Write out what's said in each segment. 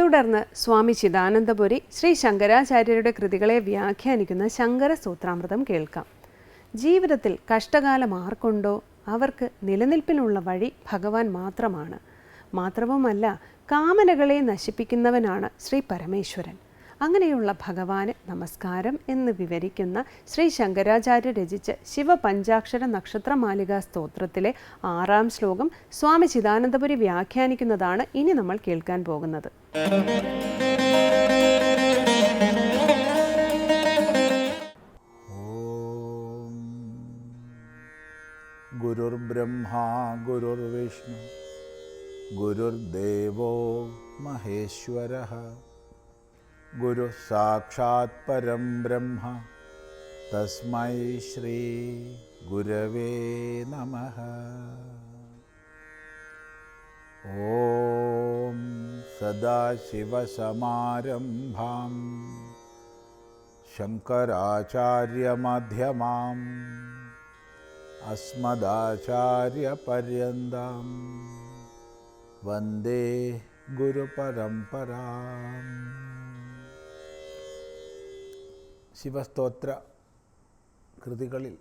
തുടർന്ന് സ്വാമി ചിദാനന്ദപുരി ശ്രീ ശങ്കരാചാര്യരുടെ കൃതികളെ വ്യാഖ്യാനിക്കുന്ന ശങ്കര സൂത്രാമൃതം കേൾക്കാം. ജീവിതത്തിൽ കഷ്ടകാലം ആർക്കുണ്ടോ? അവർക്ക് നിലനിൽപ്പിനുള്ള വഴി ഭഗവാൻ മാത്രമാണ്. മാത്രവുമല്ല കാമനകളെ നശിപ്പിക്കുന്നവനാണ് ശ്രീ പരമേശ്വരൻ. അങ്ങനെയുള്ള ഭഗവാന് നമസ്കാരം എന്ന് വിവരിക്കുന്ന ശ്രീ ശങ്കരാചാര്യ രചിച്ച ശിവപഞ്ചാക്ഷര നക്ഷത്രമാലിക സ്തോത്രത്തിലെ ആറാം ശ്ലോകം സ്വാമി ചിദാനന്ദപുരി വ്യാഖ്യാനിക്കുന്നതാണ് ഇനി നമ്മൾ കേൾക്കാൻ പോകുന്നത്. ഗുരുർബ്രഹ്മാ ഗുരുർവിഷ്ണു ഗുരുദേവോ മഹേശ്വര. गुरु साक्षात् परं ब्रह्म। तस्मै श्रीगुरवे नमः। ॐ सदाशिवसमारम्भां शङ्कराचार्यमध्यमाम् अस्मदाचार्यपर्यन्तां वंदे गुरुपरम्पराम्। ശിവസ്തോത്ര കൃതികളിൽ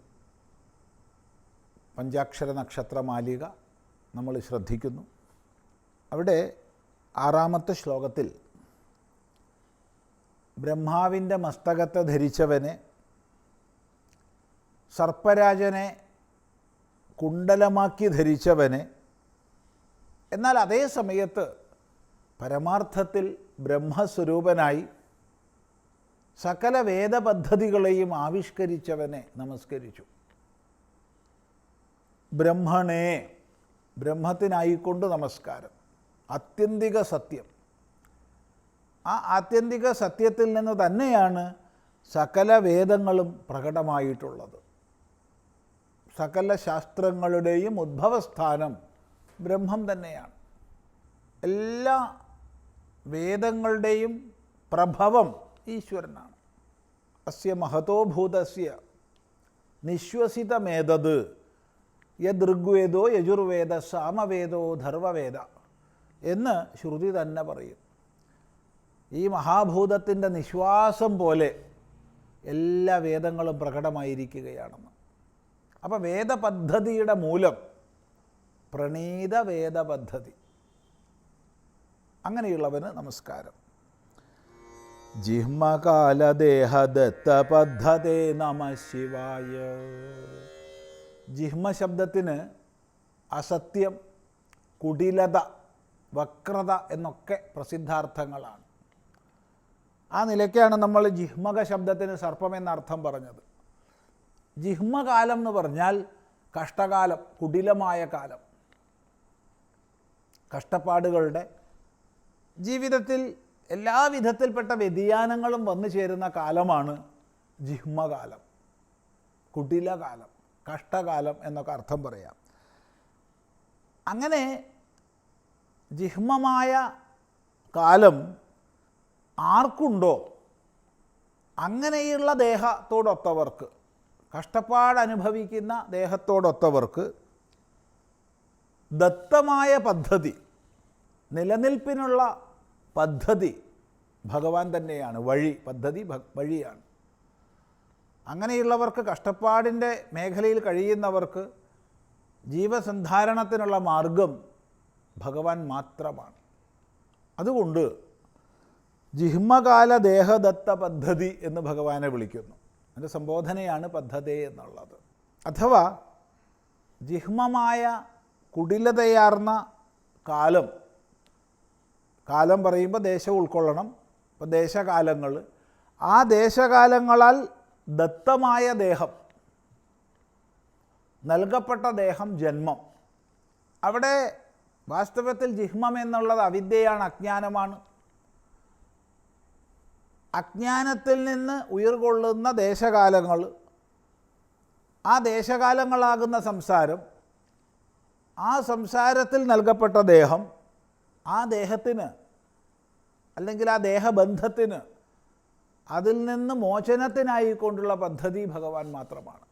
പഞ്ചാക്ഷര നക്ഷത്രമാലിക നമ്മൾ ശ്രദ്ധിക്കുന്നു. അവിടെ ആറാമത്തെ ശ്ലോകത്തിൽ ബ്രഹ്മാവിന്റെ മസ്തകത്തെ ധരിച്ചവനെ സർപ്പരാജനെ കുണ്ടലമാക്കി ധരിച്ചവനെ എന്നാൽ അതേ സമയത്ത് പരമാർത്ഥത്തിൽ ബ്രഹ്മസ്വരൂപനായി സകല വേദപദ്ധതികളെയും ആവിഷ്കരിച്ചവനെ നമസ്കരിച്ചു. ബ്രഹ്മണേ ബ്രഹ്മത്തിനായിക്കൊണ്ട് നമസ്കാരം. ആത്യന്തിക സത്യം. ആ ആത്യന്തിക സത്യത്തിൽ നിന്ന് തന്നെയാണ് സകല വേദങ്ങളും പ്രകടമായിട്ടുള്ളത്. സകല ശാസ്ത്രങ്ങളുടെയും ഉദ്ഭവസ്ഥാനം ബ്രഹ്മം തന്നെയാണ്. എല്ലാ വേദങ്ങളുടെയും പ്രഭവം ഈശ്വരനാണ്. അസ്യ മഹതോഭൂതസ്യ നിശ്വസിതമേതത്. യദൃഗ്വേദോ യജുർവേദ സാമവേദോ ധർവവേദ എന്ന് ശ്രുതി തന്നെ പറയും. ഈ മഹാഭൂതത്തിന്റെ നിശ്വാസം പോലെ എല്ലാ വേദങ്ങളും പ്രകടമായിരിക്കുകയാണെന്ന്. അപ്പോൾ വേദപദ്ധതിയുടെ മൂലം പ്രണീത വേദപദ്ധതി അങ്ങനെയുള്ളവന് നമസ്കാരം. ജിഹ്മകാലദേഹദത്ത പദ്ധതേ നമ ശിവായ. ജിഹ്മ ശബ്ദത്തിന് അസത്യം കുടിലത വക്രത എന്നൊക്കെ പ്രസിദ്ധാർത്ഥങ്ങളാണ്. ആ നിലയ്ക്കാണ് നമ്മൾ ജിഹ്മക ശബ്ദത്തിന് സർപ്പം എന്നർത്ഥം പറഞ്ഞത്. ജിഹ്മകാലം എന്ന് പറഞ്ഞാൽ കഷ്ടകാലം കുടിലമായ കാലം. കഷ്ടപ്പാടുകളുടെ ജീവിതത്തിൽ എല്ലാ വിധത്തിൽപ്പെട്ട വ്യതിയാനങ്ങളും വന്നു ചേരുന്ന കാലമാണ് ജിഹ്മകാലം. കുടിലകാലം കഷ്ടകാലം എന്നൊക്കെ അർത്ഥം പറയാം. അങ്ങനെ ജിഹ്മമായ കാലം ആർക്കുണ്ടോ? അങ്ങനെയുള്ള ദേഹത്തോടൊത്തവർക്ക് കഷ്ടപ്പാടനുഭവിക്കുന്ന ദേഹത്തോടൊത്തവർക്ക് ദത്തമായ പദ്ധതി നിലനിൽപ്പിനുള്ള പദ്ധതി ഭഗവാൻ തന്നെയാണ് വഴി പദ്ധതി വഴിയാണ്. അങ്ങനെയുള്ളവർക്ക് കഷ്ടപ്പാടിന്റെ മേഖലയിൽ കഴിയുന്നവർക്ക് ജീവസന്ധാരണത്തിനുള്ള മാർഗം ഭഗവാൻ മാത്രമാണ്. അതുകൊണ്ട് ജിഹ്മകാല ദേഹദത്ത പദ്ധതി എന്ന് ഭഗവാനെ വിളിക്കുന്നു. അതിന്റെ സംബോധനയാണ് പദ്ധതി എന്നുള്ളത്. അഥവാ ജിഹ്മമായ കുടിലതയാർന്ന കാലം കാലം പറയുമ്പോൾ ദേശം ഉൾക്കൊള്ളണം. ഇപ്പോൾ ദേശകാലങ്ങൾ. ആ ദേശകാലങ്ങളാൽ ദത്തമായ ദേഹം നൽകപ്പെട്ട ദേഹം ജന്മം. അവിടെ വാസ്തവത്തിൽ ജിഹ്മം എന്നുള്ളത് അവിദ്യയാണ് അജ്ഞാനമാണ്. അജ്ഞാനത്തിൽ നിന്ന് ഉയർകൊള്ളുന്ന ദേശകാലങ്ങൾ ആ ദേശകാലങ്ങളാകുന്ന സംസാരം ആ സംസാരത്തിൽ നൽകപ്പെട്ട ദേഹം ആ ദേഹത്തിന് അല്ലെങ്കിൽ ആ ദേഹബന്ധത്തിന് അതിൽ നിന്ന് മോചനത്തിനായിക്കൊണ്ടുള്ള പദ്ധതി ഭഗവാൻ മാത്രമാണ്.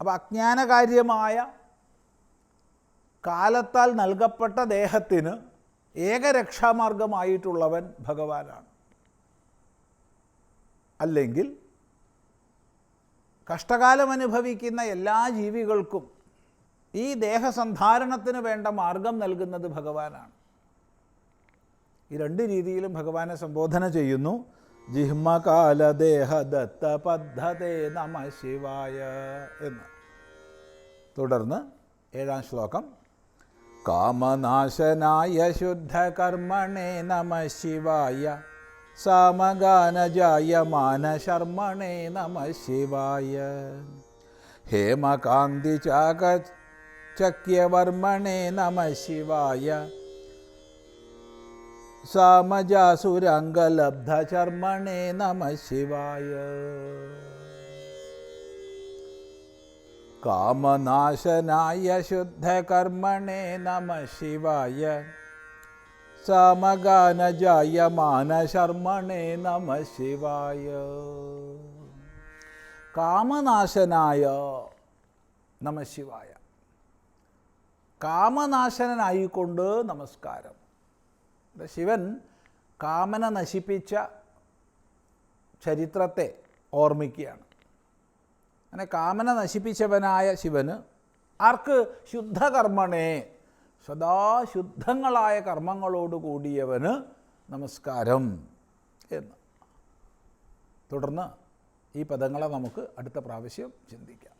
അപ്പോൾ അജ്ഞാനകാര്യമായ കാലത്താൽ നൽകപ്പെട്ട ദേഹത്തിന് ഏകരക്ഷാമാർഗമായിട്ടുള്ളവൻ ഭഗവാനാണ്. അല്ലെങ്കിൽ കഷ്ടകാലം അനുഭവിക്കുന്ന എല്ലാ ജീവികൾക്കും ഈ ദേഹസന്ധാരണത്തിന് വേണ്ട മാർഗം നൽകുന്നത് ഭഗവാനാണ്. ഈ രണ്ട് രീതിയിലും ഭഗവാനെ സംബോധന ചെയ്യുന്നു. ജിഹ്മകാലദേഹദത്ത പദ്ധതേ നമ ശിവായ എന്ന്. തുടർന്ന് ഏഴാം ശ്ലോകം. കാമനാശനായ ശുദ്ധകർമ്മണേ നമ ശിവായ. സാമഗാനജായ മാനശർമ്മണേ നമ ശിവായ. ഹേമകാന്തി ചാകചക്യവർമ്മണേ നമ ശിവായ. സാമജാസുരംഗലബ്ധചർമ്മണേ നമ ശിവായ. കാമനാശനായ ശുദ്ധകർമ്മണേ നമ ശിവായ. സമഗാനജായ മാനശർമ്മണേ നമ ശിവായ. കാമനാശനായ നമ ശിവായ. കാമനാശനായിക്കൊണ്ട് നമസ്കാരം. ശിവൻ കാമന നശിപ്പിച്ച ചരിത്രത്തെ ഓർമ്മിക്കുകയാണ്. അങ്ങനെ കാമന നശിപ്പിച്ചവനായ ശിവന് ആർക്ക്? ശുദ്ധകർമ്മണേ. സദാ ശുദ്ധങ്ങളായ കർമ്മങ്ങളോട് കൂടിയവന് നമസ്കാരം എന്ന്. തുടർന്ന് ഈ പദങ്ങളെ നമുക്ക് അടുത്ത പ്രാവശ്യം ചിന്തിക്കാം.